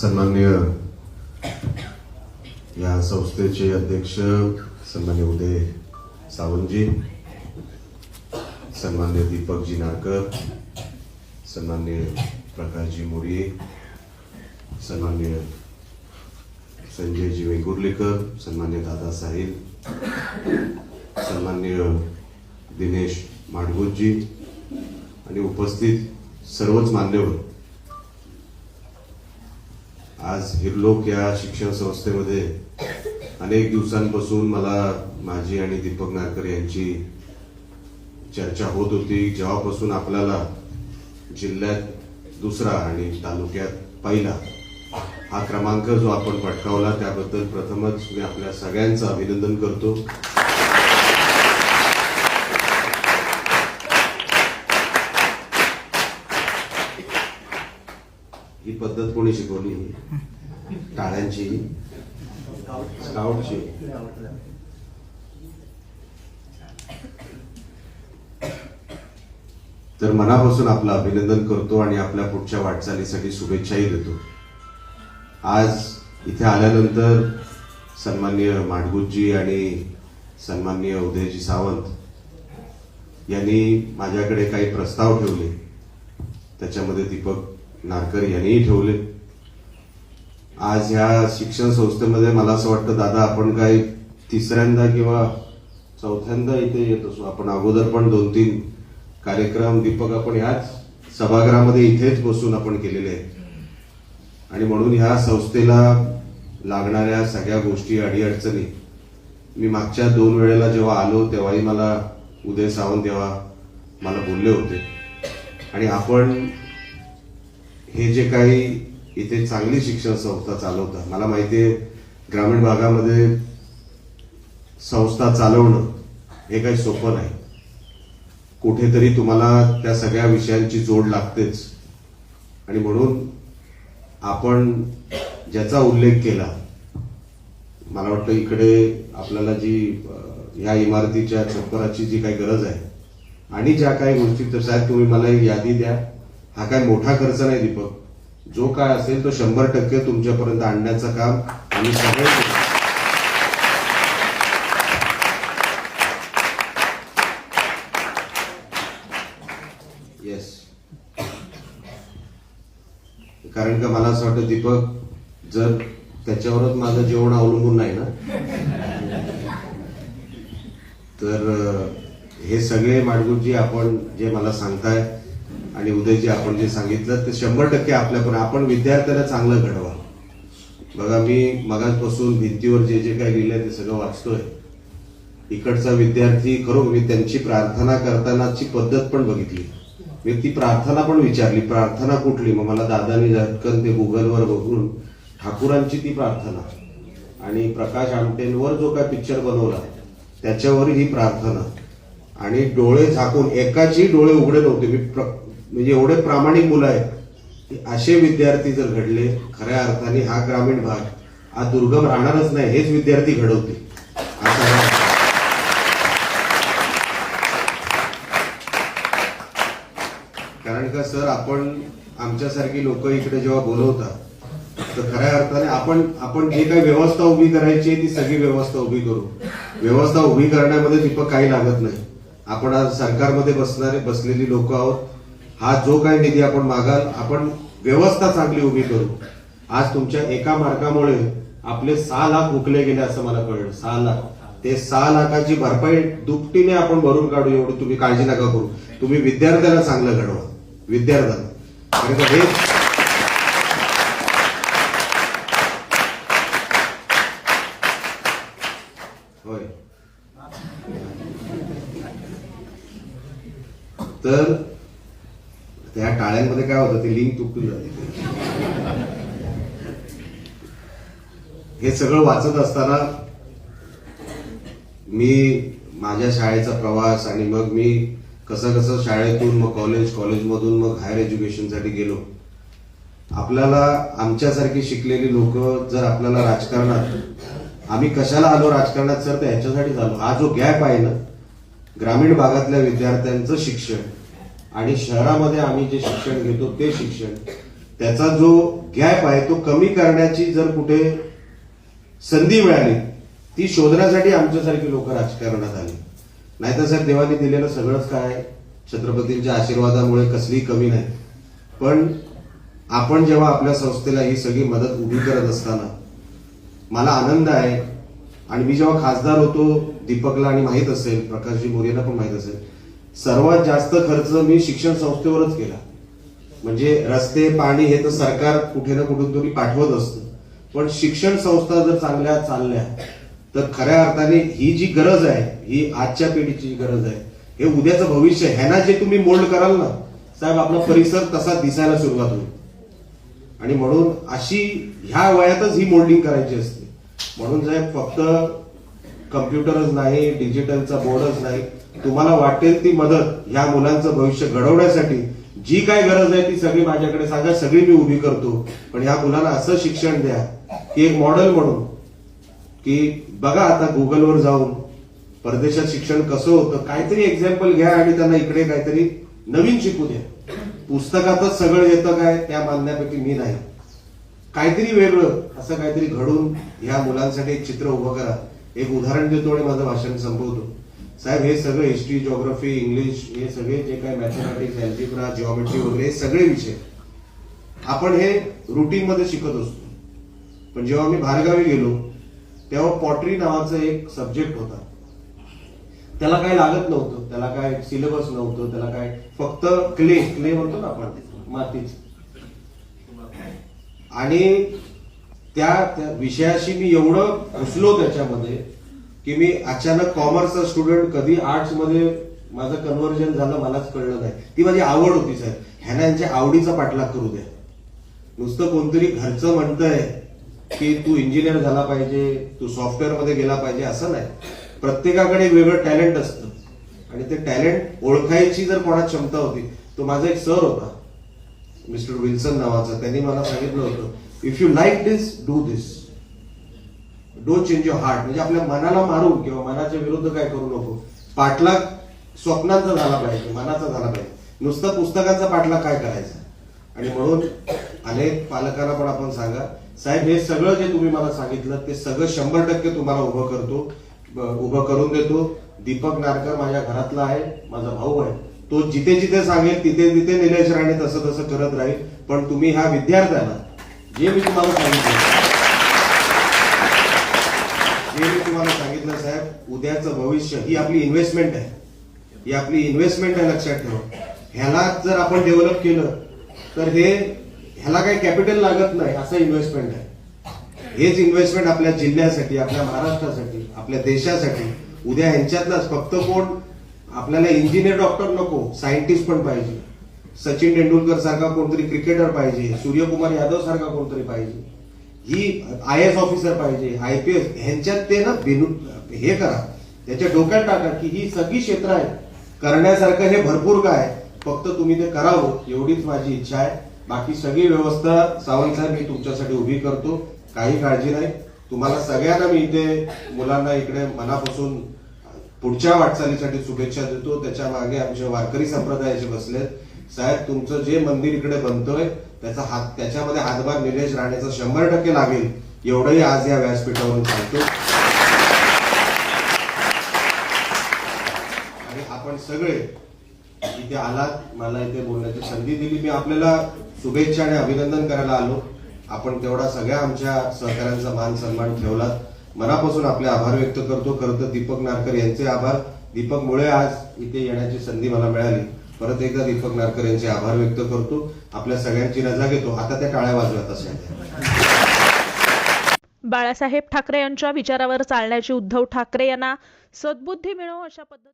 सन्मान्य या संस्थेचे अध्यक्ष सन्मान्य उदय सावंतजी सन्मान्य दीपकजी नारकर सन्मान्य प्रकाशजी मोरिये सन्मान्य संजयजी वेंगुर्लेकर सन्मान्य दादा साहिल सन्मान्य दिनेश माडगुजी आणि उपस्थित सर्वच मान्यवर आज हिरलोक या शिक्षण संस्थेमध्ये अनेक दिवसांपासून मला माझी आणि दीपक नारकर यांची चर्चा होत होती. जेव्हापासून आपल्याला जिल्ह्यात दुसरा आणि तालुक्यात पहिला हा क्रमांक जो आपण पटकावला त्याबद्दल प्रथमच मी आपल्या सगळ्यांचं अभिनंदन करतो. ही पद्धत कोणी शिकवली? टाळ्यांची? स्काउटची? तर मनापासून आपलं अभिनंदन करतो आणि आपल्या पुढच्या वाटचालीसाठी शुभेच्छाही देतो. आज इथे आल्यानंतर सन्मान्य माडगुजी आणि सन्मान्य उदयजी सावंत यांनी माझ्याकडे काही प्रस्ताव ठेवले. त्याच्यामध्ये दीपक नारकर यांनीही ठेवले. आज ह्या शिक्षण संस्थेमध्ये मला असं वाटतं दादा आपण काय तिसऱ्यांदा किंवा चौथ्यांदा इथे येत असो. आपण अगोदर पण दोन तीन कार्यक्रम दीपक आपण ह्याच सभागृहामध्ये इथेच बसून आपण केलेले आहेत. आणि म्हणून ह्या संस्थेला लागणाऱ्या सगळ्या गोष्टी अडीअडचणी मी मागच्या दोन वेळेला जेव्हा आलो तेव्हाही मला उदय सावंत तेव्हा मला बोलले होते. आणि आपण हे जे काही इथे चांगली शिक्षण संस्था चालवतात मला माहिती आहे ग्रामीण भागामध्ये संस्था चालवणं हे काही सोपं नाही. कुठेतरी तुम्हाला त्या सगळ्या विषयांची जोड लागतेच. आणि म्हणून आपण ज्याचा उल्लेख केला मला वाटतं इकडे आपल्याला जी ह्या इमारतीच्या छप्पराची जी काही गरज आहे आणि ज्या काही गोष्टी तर साहेब तुम्ही मला एक यादी द्या. हा काय मोठा खर्च नाही दीपक. जो काय असेल तो शंभर टक्के तुमच्यापर्यंत आणण्याचं काम आम्ही सगळे येस कारण का मला असं वाटतं दीपक जर त्याच्यावरच माझं जेवण अवलंबून नाही ना तर हे सगळे माडगुजी आपण जे मला सांगताय आणि उदयजी आपण जे सांगितलं ते शंभर टक्के आपल्याकडे आपण विद्यार्थ्याला चांगलं घडवा. बघा मी मगांपासून भिंतीवर जे जे काही लिहिलंय ते सगळं वाचतोय. इकडचा विद्यार्थी खरोखर मी त्यांची प्रार्थना करतानाची पद्धत पण बघितली. मी ती प्रार्थना पण विचारली. प्रार्थना कुठली? मग मला दादानी झटकन ते गुगलवर बघून ठाकूरांची ती प्रार्थना आणि प्रकाश आमटेंवर जो काय पिक्चर बनवला त्याच्यावर ही प्रार्थना. आणि डोळे झाकून एकाची डोळे उघडे नव्हते. मी प्र- म्हणजे एवढे प्रामाणिक मुलं आहेत की असे विद्यार्थी जर घडले खऱ्या अर्थाने हा ग्रामीण भाग हा दुर्गम राहणारच नाही हेच विद्यार्थी घडवते कारण का सर आपण आमच्यासारखी लोक इकडे जेव्हा बोलवतात तर खऱ्या अर्थाने आपण आपण जे काही व्यवस्था उभी करायची ती सगळी व्यवस्था उभी करू. व्यवस्था उभी करण्यामध्ये दीपक काही लागत नाही. आपण आज सरकारमध्ये बसणारे बसलेली लोक आहोत हा जो काही निधी आपण मागाल आपण व्यवस्था चांगली उभी करू. आज तुमच्या एका मार्कामुळे आपले सहा लाख उकले गेले असं मला कळलं. सहा लाख. ते सहा लाखाची भरपाई दुपटीने आपण भरून काढू एवढी तुम्ही काळजी नका करू. तुम्ही विद्यार्थ्याला चांगलं घडवा. विद्यार्थ्याला. कारण का हे होय. तर त्या टाळ्यांमध्ये काय होतं ते लिंक तुटून जाते. हे सगळं वाचत असताना मी माझ्या शाळेचा प्रवास आणि मग मी कसं कसं शाळेतून मग कॉलेज कॉलेजमधून मग हायर एज्युकेशनसाठी गेलो. आपल्याला आमच्यासारखी शिकलेली लोक जर आपल्याला राजकारणात आम्ही कशाला आलो राजकारणात? सर तर ह्याच्यासाठीच आलो हा जो गॅप आहे ना ग्रामीण भागातल्या विद्यार्थ्यांचं शिक्षण आणि शहरामध्ये आम्ही जे शिक्षण घेतो ते शिक्षण त्याचा जो गॅप आहे तो कमी करण्याची जर कुठे संधी मिळाली ती शोधण्यासाठी आमच्यासारखी लोक राजकारणात आली. नाहीतर साहेब देवाने दिलेलं सगळंच काय? छत्रपतींच्या आशीर्वादामुळे कसलीही कमी नाही. पण आपण जेव्हा आपल्या संस्थेला ही सगळी मदत उभी करत असताना मला आनंद आहे. आणि मी जेव्हा खासदार होतो दीपकला आणि माहीत असेल प्रकाशजी मोरेला पण माहीत असेल सर्वात जास्त खर्च मी शिक्षण संस्थेवरच केला. म्हणजे रस्ते पाणी हे तर सरकार कुठे ना कुठून तरी पाठवत असतं. पण शिक्षण संस्था जर चांगल्या चालल्या तर खऱ्या अर्थाने ही जी गरज आहे ही आजच्या पिढीची जी गरज आहे हे उद्याचं भविष्य ह्यांना जे तुम्ही मोल्ड कराल ना साहेब आपला परिसर तसा दिसायला सुरुवात होईल. आणि म्हणून अशी ह्या वयातच ही मोल्डिंग करायची असते. म्हणून साहेब फक्त कम्प्युटरच नाही डिजिटलचा बोर्डच नाही. तुम्हाला वाटेल ती मदत ह्या मुलांचं भविष्य घडवण्यासाठी. जी काय गरज आहे ती सगळी माझ्याकडे सांगा सगळी मी उभी करतो. पण ह्या मुलांना असं शिक्षण द्या की एक मॉडेल म्हणून की बघा आता गुगलवर जाऊन परदेशात शिक्षण कसं होतं काहीतरी एक्झाम्पल घ्या आणि त्यांना इकडे काहीतरी नवीन शिकू द्या. पुस्तकातच सगळं येतं काय त्या मानण्यापैकी मी नाही. काहीतरी वेगळं असं काहीतरी घडून ह्या मुलांसाठी एक चित्र उभं करा. एक उदाहरण देतो आणि माझं भाषण संपवतो. साहेब हे सगळं हिस्ट्री जॉग्रफी इंग्लिश हे सगळे जे काही मॅथमॅटिक्स अल्जिब्रा जिओमेट्री वगैरे हे सगळे विषय. आपण हे रुटीन मध्ये शिकत असतो. पण जेव्हा मी बाहेरगावी गेलो तेव्हा पॉटरी नावाचा एक सब्जेक्ट होता. त्याला काय लागत नव्हतं त्याला काय सिलेबस नव्हतं त्याला काय फक्त क्ले क्ले म्हणतो ना आपण मातीच. आणि त्या त्या विषयाशी मी एवढं घुसलो त्याच्यामध्ये की मी अचानक कॉमर्सचा स्टुडंट कधी आर्ट्समध्ये माझं कन्व्हर्जन झालं मलाच कळलं नाही. ती माझी आवड होती साहेब. ह्यांना यांच्या आवडीचा पाठलाग करू द्या. नुसतं कोणतरी घरचं म्हणतंय की तू इंजिनियर झाला पाहिजे तू सॉफ्टवेअरमध्ये गेला पाहिजे असं नाही. प्रत्येकाकडे वेगळं टॅलेंट असतं. आणि ते टॅलेंट ओळखायची जर कोणात क्षमता होती तो माझा एक सर होता. मिस्टर विल्सन नावाचा. त्यांनी मला सांगितलं होतं if you like this do this don't change your heart म्हणजे आपल्या मनाला मारून किंवा मनाच्या विरुद्ध काय करू नको. पाठलाग स्वप्नांचा झाला पाहिजे मनाचा झाला पाहिजे. नुसतं पुस्तकाचा पाठलाग काय करायचा? आणि म्हणून अनेक पालकांना पण आपण सांगा साहेब हे सगळं जे तुम्ही मला सांगितलं ते सगळं शंभर टक्के तुम्हाला उभं करतो उभं करून देतो. दीपक नारकर माझ्या घरातला आहे माझा भाऊ आहे. तो जिथे जिथे सांगेल तिथे तिथे निलेश राणे तसं तसं करत राहील. पण तुम्ही ह्या विद्यार्थ्यांना जे मी तुम्हाला सांगितलं. जे मी तुम्हाला सांगितलं साहेब उद्याचं भविष्य ही आपली इन्व्हेस्टमेंट आहे. ही आपली इन्व्हेस्टमेंट आहे लक्षात ठेवा. ह्याला जर आपण डेव्हलप केलं तर हे ह्याला काही कॅपिटल लागत नाही असं इन्व्हेस्टमेंट आहे. हेच इन्व्हेस्टमेंट आपल्या जिल्ह्यासाठी आपल्या महाराष्ट्रासाठी आपल्या देशासाठी उद्या ह्यांच्यातलाच फक्त कोण आपल्याला इंजिनियर डॉक्टर नको सायंटिस्ट पण पाहिजे. सचिन तेंडुलकर सारखा कोणतरी क्रिकेटर पाहिजे सूर्यकुमार यादव सारखा कोणतरी पाहिजे. ही आय एस ऑफिसर पाहिजे आय पी एस ह्यांच्यात ते ना बिनू- हे करा. त्याच्या डोक्यात टाका की ही सगळी क्षेत्र आहेत करण्यासारखं हे भरपूर काय आहे. फक्त तुम्ही ते करावं एवढीच माझी इच्छा आहे. बाकी सगळी व्यवस्था सावंत साहेब मी तुमच्यासाठी उभी करतो. काही काळजी नाही. तुम्हाला सगळ्यांना मी इथे मुलांना इकडे मनापासून पुढच्या वाटचालीसाठी शुभेच्छा देतो. त्याच्यामागे आमचे वारकरी संप्रदायाचे बसलेत. साहेब तुमचं जे मंदिर इकडे बनतोय त्याचा हात त्याच्यामध्ये हातभार निलेश राणेचा शंभर टक्के लागेल. एवढंही आज या व्यासपीठावरून सांगतो. आणि आपण सगळे इथे आलात मला इथे बोलण्याची संधी दिली. मी आपल्याला शुभेच्छा आणि अभिनंदन करायला आलो. आपण तेवढा सगळ्या आमच्या सहकाऱ्यांचा मान सन्मान ठेवलात. मनापासून आपले आभार व्यक्त करतो. खरं तर दीपक नारकर यांचे आभार. दीपक मुळे आज इथे येण्याची संधी मला मिळाली. परत एकदा दीपक नारकर यांचे आभार व्यक्त करतो. आपल्या सगळ्यांची रजा घेतो. आता त्या टाळ्या वाजवत असेल बाळासाहेब ठाकरे यांच्या विचारावर चालण्याची उद्धव ठाकरे यांना सद्बुद्धी मिळो अशा पद्धती